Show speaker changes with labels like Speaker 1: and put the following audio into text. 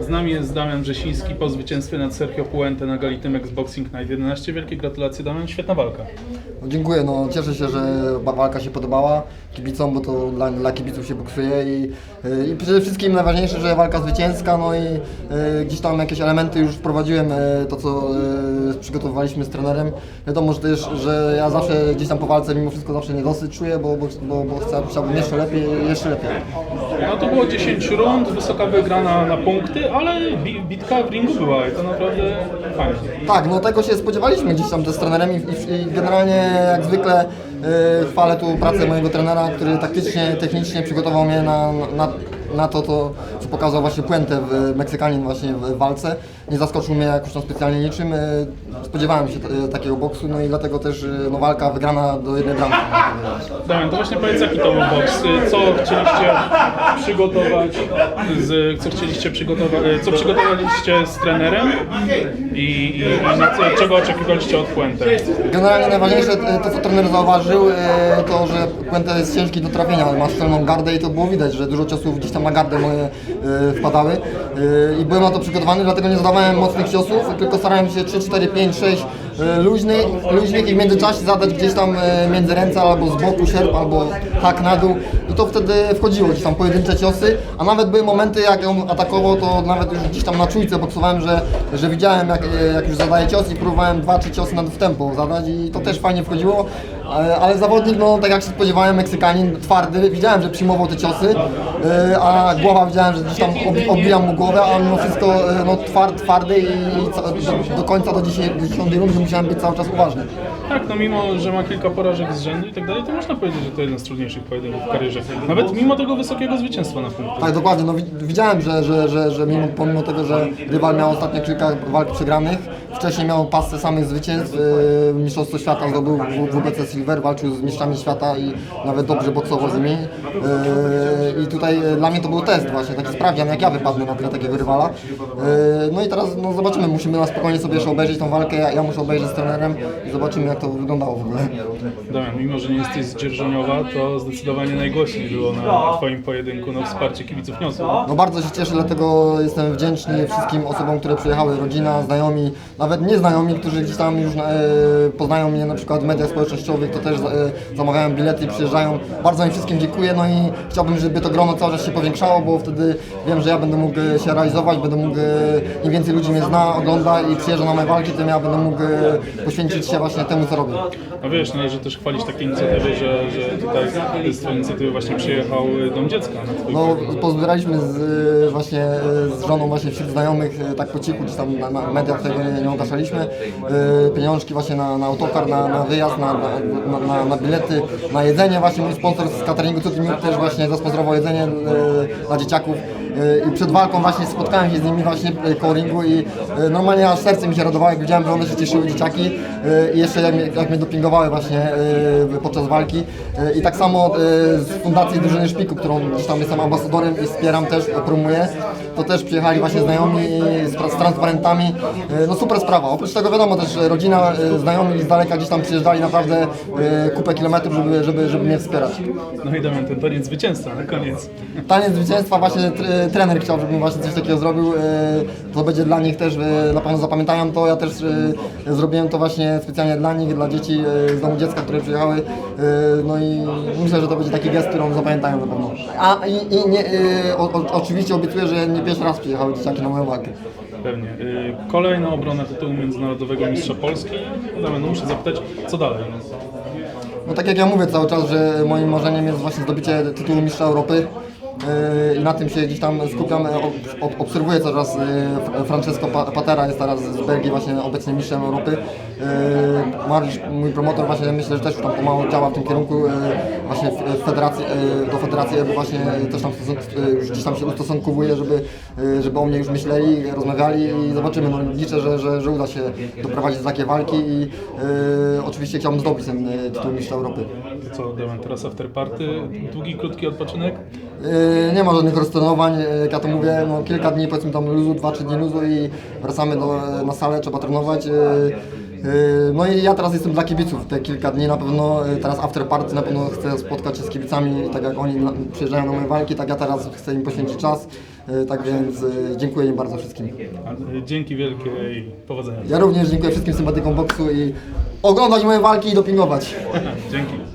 Speaker 1: Z nami jest Damian Brzesiński po zwycięstwie nad Sergio Puente na gali Tymex Boxing Night 11. Wielkie gratulacje Damian, świetna walka.
Speaker 2: No, dziękuję, no cieszę się, że walka się podobała kibicom, bo to dla, dla kibiców się boksuje i, y, i przede wszystkim najważniejsze, że walka zwycięska, no i y, gdzieś tam jakieś elementy już wprowadziłem, y, to co y, przygotowywaliśmy z trenerem. Wiadomo, że też, że ja zawsze gdzieś tam po walce mimo wszystko zawsze niedosyt czuję, bo, bo, bo, bo chcę, chciałbym jeszcze lepiej, jeszcze lepiej.
Speaker 1: No to było 10 rund, wysoka wygrana na punkty, ale bi- bitka w ringu była i to naprawdę fajnie.
Speaker 2: Tak, no tego się spodziewaliśmy gdzieś tam z trenerem i, i, i generalnie jak zwykle chwalę tu pracę mojego trenera, który taktycznie, technicznie przygotował mnie na, na, na to, to, co pokazał właśnie Puente w Meksykanin właśnie w walce. Nie zaskoczył mnie jakoś tam specjalnie niczym. Yy, spodziewałem się t- takiego boksu, no i dlatego też yy, no, walka wygrana do jednej bramki.
Speaker 1: Damian, to właśnie powiedz jaki to był boks, co chcieliście przygotować, z, co chcieliście przygotować, co przygotowaliście z trenerem i, i, i na co, czego oczekiwaliście od Puente.
Speaker 2: Generalnie najważniejsze e, to, co trener zauważył, e, to, że Puente jest ciężki do trafienia, ma szczelną gardę i to było widać, że dużo ciosów gdzieś tam na gardę moje e, wpadały. E, i byłem na to przygotowany, dlatego nie zadawałem mocnych ciosów, tylko starałem się 3, 4, 5, 6 e, luźnych, luźnych i w międzyczasie zadać gdzieś tam e, między ręce albo z boku sierp, albo hak na dół. I to wtedy wchodziło gdzieś tam pojedyncze ciosy, a nawet były momenty jak on atakował, to nawet już gdzieś tam na czujce boksowałem, że, że widziałem jak, jak już zadaje cios i próbowałem dwa, trzy ciosy na w tempo zadać i to też fajnie wchodziło, ale, ale zawodnik, no tak jak się spodziewałem, Meksykanin twardy, widziałem, że przyjmował te ciosy, e, a głowa widziałem, że gdzieś tam ob, obijam mu głowę, a mimo wszystko e, no, tward, twardy i ca- do, do końca do 10, 10 rundy musiałem być cały czas uważny.
Speaker 1: Tak, no mimo, że ma kilka porażek z rzędu i tak dalej, to można powiedzieć, że to jeden z trudniejszych pojedynków w karierze. Nawet mimo tego wysokiego zwycięstwa na punkty.
Speaker 2: Tak, dokładnie. No, wi- widziałem, że, że, że, że mimo, pomimo tego, że rywal miał ostatnio kilka walk przegranych, wcześniej miał pasę samych zwycięstw, yy, Mistrzostwo Świata zdobył w WBC Silver, walczył z mistrzami świata i nawet dobrze boksował z nimi. Yy, I tutaj yy, dla mnie to był test właśnie, taki sprawdzian, jak ja wypadnę na tle takiego rywala. Yy, no i teraz no, zobaczymy, musimy na spokojnie sobie jeszcze obejrzeć tą walkę, ja, ja muszę obejrzeć z trenerem i zobaczymy, jak to wyglądało w ogóle.
Speaker 1: Damian, mimo że nie jesteś z Dzierżoniowa, to zdecydowanie najgłośniej było na Twoim pojedynku, no wsparcie kibiców niosło.
Speaker 2: No bardzo się cieszę, dlatego jestem wdzięczny wszystkim osobom, które przyjechały, rodzina, znajomi, nawet nieznajomi, którzy gdzieś tam już e, poznają mnie na przykład w mediach społecznościowych, to też e, zamawiają bilety i przyjeżdżają. Bardzo im wszystkim dziękuję, no i chciałbym, żeby to grono cały czas się powiększało, bo wtedy wiem, że ja będę mógł e, się realizować, będę mógł, im więcej ludzi mnie zna, ogląda i przyjeżdża na moje walki, tym ja będę mógł poświęcić się właśnie temu, co robię.
Speaker 1: No wiesz, należy też chwalić takie inicjatywy, że, że tutaj z Twojej inicjatywy właśnie przyjechał Dom Dziecka
Speaker 2: No, pozbieraliśmy z, właśnie z żoną właśnie wśród znajomych, tak po cichu, gdzieś tam na, na mediach tego nie, nie ogłaszaliśmy, y, pieniążki właśnie na, na autokar, na, na wyjazd, na, na, na, na bilety, na jedzenie. Właśnie mój sponsor z cateringu Tutti Minut też właśnie zasponsorował jedzenie y, dla dzieciaków. Y, I przed walką właśnie spotkałem się z nimi właśnie koło ringu i y, normalnie aż serce mi się radowało, jak widziałem, że one się cieszyły, dzieciaki. I jeszcze jak mnie, jak mnie dopingowały właśnie podczas walki. I tak samo z Fundacji Drużyny Szpiku, którą gdzieś tam jestem ambasadorem i wspieram też, promuję, to też przyjechali właśnie znajomi z, tra- z transparentami. No super sprawa. Oprócz tego wiadomo też rodzina, znajomi z daleka gdzieś tam przyjeżdżali naprawdę kupę kilometrów, żeby, żeby, żeby mnie wspierać.
Speaker 1: No i Damian, ten taniec zwycięstwa na koniec.
Speaker 2: Taniec zwycięstwa właśnie tr- trener chciał, żebym właśnie coś takiego zrobił. y, To będzie dla nich też, y, na pewno zapamiętają to. Ja też y, zrobiłem to właśnie specjalnie dla nich, dla dzieci z domu dziecka, które przyjechały. No i myślę, że to będzie taki gest, który zapamiętają na pewno. A i, i nie, o, o, oczywiście obiecuję, że nie pierwszy raz przyjechały dzieciaki na moją walkę.
Speaker 1: Pewnie. Kolejna obrona tytułu międzynarodowego mistrza Polski. Damian, no muszę zapytać, co dalej?
Speaker 2: No tak jak ja mówię cały czas, że moim marzeniem jest właśnie zdobycie tytułu mistrza Europy. I na tym się gdzieś tam skupiam. Ob- Obserwuję coraz yy, Francesco Pa- Patera jest teraz z Belgii właśnie obecnie mistrzem Europy. Mariusz, mój promotor właśnie myślę, że też tam pomału działa w tym kierunku właśnie federacji, do federacji bo właśnie też tam gdzieś tam się ustosunkowuje, żeby, żeby o mnie już myśleli, rozmawiali i zobaczymy. No, liczę, że, że, że uda się doprowadzić do takiej walki i oczywiście chciałbym zdobyć ten tytuł mistrza Europy.
Speaker 1: Co Damian, teraz after party? Długi, krótki odpoczynek?
Speaker 2: Nie ma żadnych roztrenowań, jak ja to mówię, no kilka dni powiedzmy tam luzu, 2-3 dni luzu i wracamy do, na salę, trzeba trenować. Yy, yy, No i ja teraz jestem dla kibiców te kilka dni na pewno, yy, teraz after party na pewno chcę spotkać się z kibicami, tak jak oni przyjeżdżają na moje walki, tak ja teraz chcę im poświęcić czas. tak więc dziękuję im bardzo wszystkim.
Speaker 1: Dzięki wielkie i powodzenia.
Speaker 2: Ja również dziękuję wszystkim sympatykom boksu i oglądać moje walki i dopingować.
Speaker 1: Dzięki.